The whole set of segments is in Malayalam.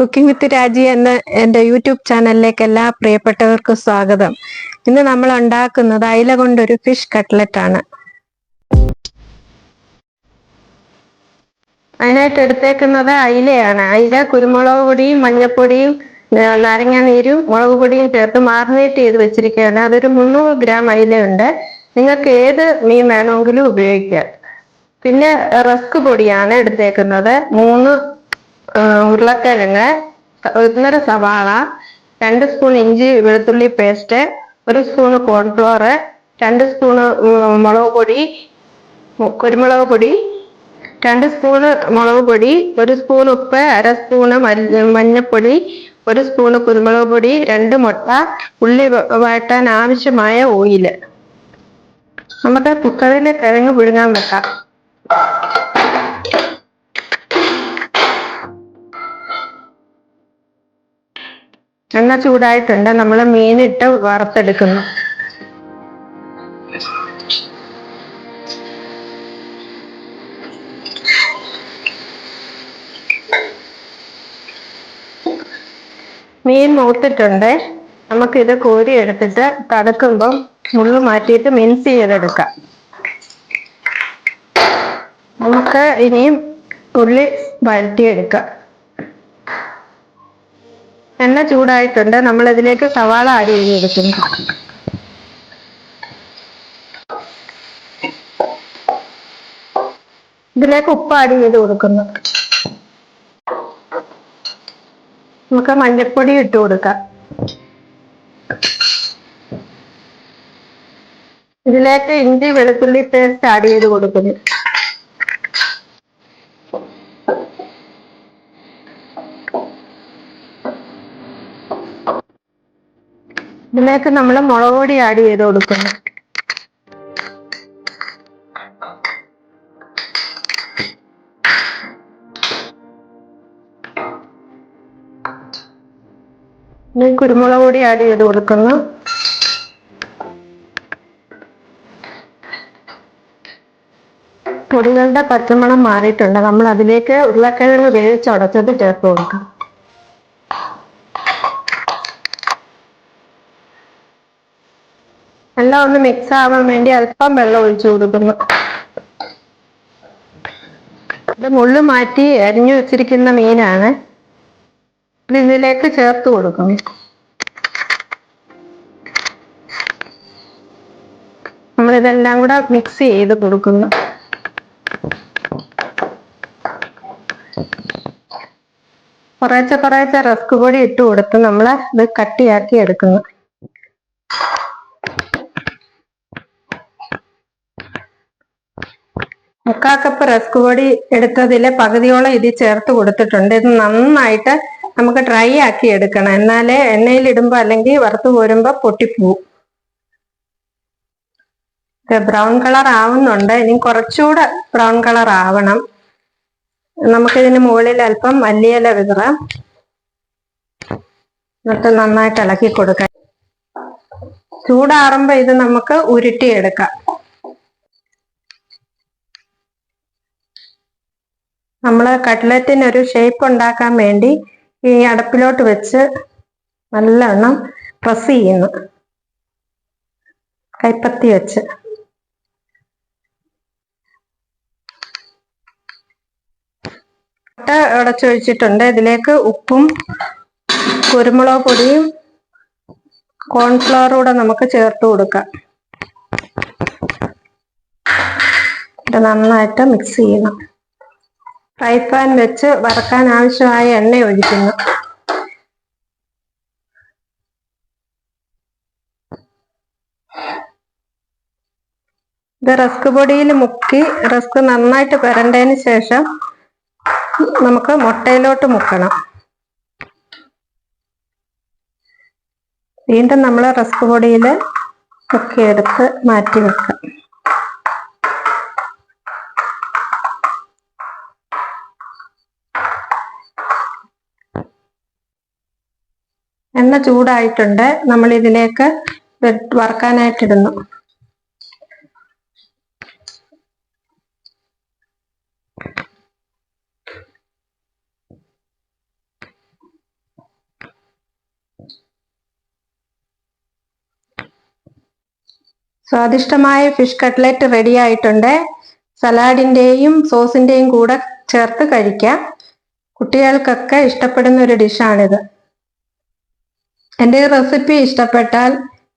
കുക്കിംഗ് വിത്ത് രാജി എന്ന എന്റെ യൂട്യൂബ് ചാനലിലേക്ക് എല്ലാ പ്രിയപ്പെട്ടവർക്കും സ്വാഗതം. ഇന്ന് നമ്മൾ ഉണ്ടാക്കുന്നത് അയില കൊണ്ടൊരു ഫിഷ് കട്ട്ലറ്റ് ആണ്. അതിനായിട്ട് എടുത്തേക്കുന്നത് അയിലയാണ്. അയില കുരുമുളക് പൊടിയും മഞ്ഞൾപ്പൊടിയും ന- നാരങ്ങ നീരും മുളക് പൊടിയും ചേർത്ത് മാറിനേറ്റ് ചെയ്ത് വെച്ചിരിക്കുകയാണ്. അതൊരു മുന്നൂറ് ഗ്രാം അയിലയുണ്ട്. നിങ്ങൾക്ക് ഏത് മീൻ വേണമെങ്കിലും ഉപയോഗിക്കാം. പിന്നെ റസ്ക് പൊടിയാണ് എടുത്തേക്കുന്നത്. മൂന്ന് ഉരുളക്കിഴങ്ങ് ഒന്നര സവാള രണ്ട് സ്പൂൺ ഇഞ്ചി വെളുത്തുള്ളി പേസ്റ്റ് ഒരു സ്പൂൺ കോൺഫ്ലോർ രണ്ട് സ്പൂണ് മുളക് പൊടി കുരുമുളക് പൊടി രണ്ട് സ്പൂണ് മുളക് പൊടി ഒരു സ്പൂൺ ഉപ്പ് അര സ്പൂണ് മഞ്ഞൾപ്പൊടി ഒരു സ്പൂണ് കുരുമുളക് പൊടി രണ്ട് മുട്ട ഉള്ളി വ- ആവശ്യമായ ഓയിൽ. നമുക്ക് കുക്കറിൽ കിഴങ്ങ് പുഴുങ്ങാൻ വെക്കാം. എണ്ണ ചൂടായിട്ടുണ്ട്. നമ്മൾ മീനിട്ട് വറുത്തെടുക്കുന്നു. മീൻ മൂത്തിട്ടുണ്ട്. നമുക്കിത് കോരി എടുത്തിട്ട് തടുക്കുമ്പം മുള്ളു മാറ്റിയിട്ട് മിൻസ് ചെയ്തെടുക്കാം. നമുക്ക് ഇനിയും ഉള്ളി വഴറ്റിയെടുക്കാം എണ്ണ ചൂടായിട്ടുണ്ട്. നമ്മൾ ഇതിലേക്ക് സവാള ആഡ് ചെയ്തെടുക്കുന്നു ഇതിലേക്ക് ഉപ്പ് ആഡ് ചെയ്ത് കൊടുക്കുന്നു. നമുക്ക് മഞ്ഞൾപ്പൊടി ഇട്ട് കൊടുക്കാം. ഇതിലേക്ക് ഇഞ്ചി വെളുത്തുള്ളി പേസ്റ്റ് ആഡ് ചെയ്ത് കൊടുക്കുന്നു. ഇതിലേക്ക് നമ്മൾ മുളക് പൊടി ആഡ് ചെയ്ത് കൊടുക്കുന്നു. കുരുമുളക് പൊടി ആഡ് ചെയ്ത് കൊടുക്കുന്നു. പൊടികളുടെ പച്ചമണം മാറിയിട്ടുണ്ട്. നമ്മൾ അതിലേക്ക് ഉരുളക്കിഴങ്ങ് വേവിച്ചുടച്ചത് ചേർത്ത് കൊടുക്കാം. എല്ലാം ഒന്ന് മിക്സ് ആവാൻ വേണ്ടി അല്പം വെള്ളം ഒഴിച്ചു കൊടുക്കുന്നു. ഇത് മുള്ളു മാറ്റി അരിഞ്ഞു വെച്ചിരിക്കുന്ന മീനാണ്. ഇത് ഇതിലേക്ക് ചേർത്ത് കൊടുക്കുന്നു. നമ്മൾ ഇതെല്ലാം കൂടെ മിക്സ് ചെയ്ത് കൊടുക്കുന്നു. കുറേച്ചെ കുറേശ്ശെ റസ്ക് പൊടി ഇട്ട് കൊടുത്ത് നമ്മൾ ഇത് കട്ടിയാക്കി എടുക്കുന്നു. മുക്കാ കപ്പ് റസ്ക് പൊടി എടുത്തതിലെ പകുതിയോളം ഇതിൽ ചേർത്ത് കൊടുത്തിട്ടുണ്ട്. ഇത് നന്നായിട്ട് നമുക്ക് ഡ്രൈ ആക്കി എടുക്കണം. എന്നാലേ എണ്ണയിൽ ഇടുമ്പോ അല്ലെങ്കിൽ വറുത്ത് പോരുമ്പോ പൊട്ടിപ്പോവും. ബ്രൗൺ കളർ ആവുന്നുണ്ട്. ഇനി കുറച്ചുകൂടെ ബ്രൗൺ കളർ ആവണം. നമുക്കിതിന് മുകളിൽ അല്പം മല്ലിയില വിതറാം. എന്നിട്ട് നന്നായിട്ട് ഇളക്കി കൊടുക്കാം. ചൂടാറുമ്പോ ഇത് നമുക്ക് ഉരുട്ടിയെടുക്കാം. നമ്മൾ കട്ട്ലറ്റിന് ഒരു ഷേപ്പ് ഉണ്ടാക്കാൻ വേണ്ടി ഈ അടപ്പിലോട്ട് വെച്ച് നല്ലവണ്ണം പ്രസ് ചെയ്യുന്നു. കൈപ്പത്തി വെച്ച്. മുട്ട ഉടച്ചൊഴിച്ചിട്ടുണ്ട് ഇതിലേക്ക് ഉപ്പും കുരുമുളക് പൊടിയും കോൺഫ്ലവറും കൂടെ നമുക്ക് ചേർത്ത് കൊടുക്കാം. നന്നായിട്ട് മിക്സ് ചെയ്യണം. ഫ്രൈ പാൻ വെച്ച് വറക്കാൻ ആവശ്യമായ എണ്ണ ഒഴിക്കുന്നു. ഇത് റസ്ക് പൊടിയിൽ മുക്കി റസ്ക് നന്നായിട്ട് പരണ്ടതിന് ശേഷം നമുക്ക് മുട്ടയിലോട്ട് മുക്കണം. വീണ്ടും നമ്മൾ റസ്ക് പൊടിയിൽ മുക്കിയെടുത്ത് മാറ്റി വെക്കാം. എണ്ണ ചൂടായിട്ടുണ്ട്. നമ്മൾ ഇതിലേക്ക് വറക്കാനായിട്ടിടുന്നു. സ്വാദിഷ്ടമായ ഫിഷ് കട്ട്ലറ്റ് റെഡി ആയിട്ടുണ്ട്. സലാഡിന്റെയും സോസിന്റെയും കൂടെ ചേർത്ത് കഴിക്കാം. കുട്ടികൾക്കൊക്കെ ഇഷ്ടപ്പെടുന്ന ഒരു ഡിഷാണിത്. എന്റെ റെസിപ്പി ഇഷ്ടപ്പെട്ടാൽ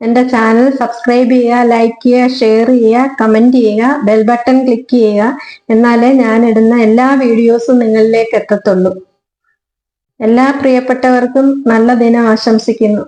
എന്റെ ചാനൽ സബ്സ്ക്രൈബ് ചെയ്യുക ലൈക്ക് ചെയ്യുക ഷെയർ ചെയ്യുക കമന്റ് ചെയ്യുക ബെൽ ബട്ടൺ ക്ലിക്ക് ചെയ്യുക എന്നാലേ ഞാൻ ഇടുന്ന എല്ലാ വീഡിയോസും നിങ്ങളിലേക്ക് എത്തത്തുള്ളൂ. എല്ലാ പ്രിയപ്പെട്ടവർക്കും നല്ല ദിനം ആശംസിക്കുന്നു.